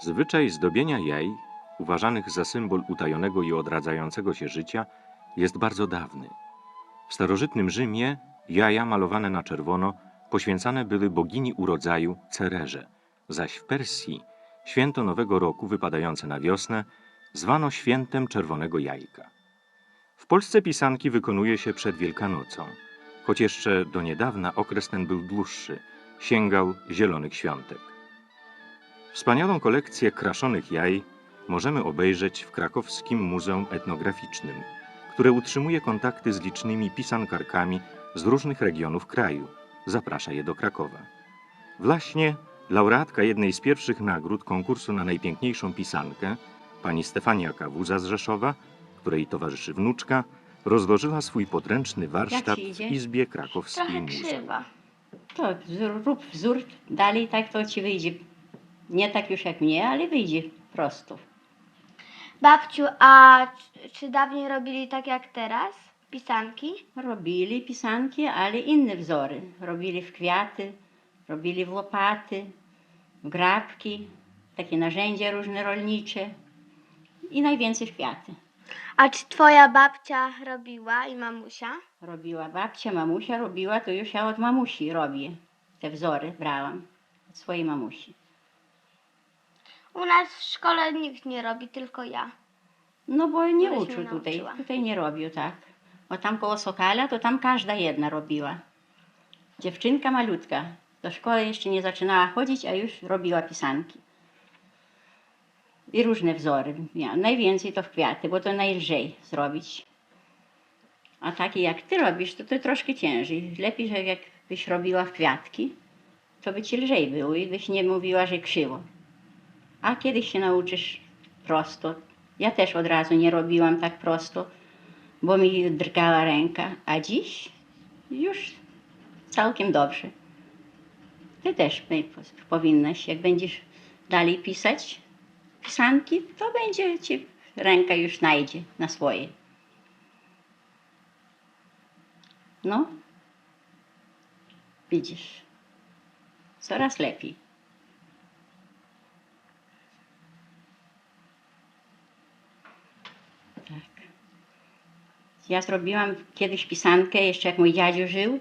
Zwyczaj zdobienia jaj, uważanych za symbol utajonego i odradzającego się życia, jest bardzo dawny. W starożytnym Rzymie jaja malowane na czerwono poświęcane były bogini urodzaju Cererze, zaś w Persji święto Nowego Roku wypadające na wiosnę zwano świętem czerwonego jajka. W Polsce pisanki wykonuje się przed Wielkanocą, choć jeszcze do niedawna okres ten był dłuższy, sięgał zielonych świątek. Wspaniałą kolekcję kraszonych jaj możemy obejrzeć w krakowskim Muzeum Etnograficznym, które utrzymuje kontakty z licznymi pisankarkami z różnych regionów kraju. Zaprasza je do Krakowa. W Laśnie laureatka jednej z pierwszych nagród konkursu na najpiękniejszą pisankę, pani Stefania Kawuza z Rzeszowa, której towarzyszy wnuczka, rozłożyła swój podręczny warsztat w? Izbie Krakowskiej Trochę Muzeum. krzywa. To wzór, rób wzór, dalej tak to ci wyjdzie. Nie tak już jak mnie, ale wyjdzie prosto. Babciu, a czy- czy dawniej robili tak jak teraz? Pisanki? Robili pisanki, ale inne wzory. Robili w kwiaty, robili w łopaty, w grabki, takie narzędzia różne rolnicze i najwięcej w kwiaty. A czy twoja babcia robiła i mamusia? Robiła babcia, mamusia robiła, to już ja od mamusi robię. Te wzory brałam od swojej mamusi. U nas w szkole nikt nie robi, tylko ja. No bo nie się uczył tutaj, nauczyła. tutaj nie robił tak. Bo tam koło Sokala to tam każda jedna robiła. Dziewczynka malutka, do szkoły jeszcze nie zaczynała chodzić, a już robiła pisanki. I różne wzory. Ja, najwięcej to w kwiaty, bo to najlżej zrobić. A takie jak ty robisz, to to troszkę ciężej. Lepiej, że jakbyś robiła w kwiatki, to by ci lżej było i byś nie mówiła, że krzywo. A kiedyś się nauczysz prosto. Ja też od razu nie robiłam tak prosto, bo mi drgała ręka, a dziś już całkiem dobrze. Ty też powinnaś, jak będziesz dalej pisać pisanki, to będzie ci ręka już znajdzie na swoje. No, widzisz, coraz lepiej. Tak. Ja zrobiłam kiedyś pisankę, jeszcze jak mój dziadziu żył,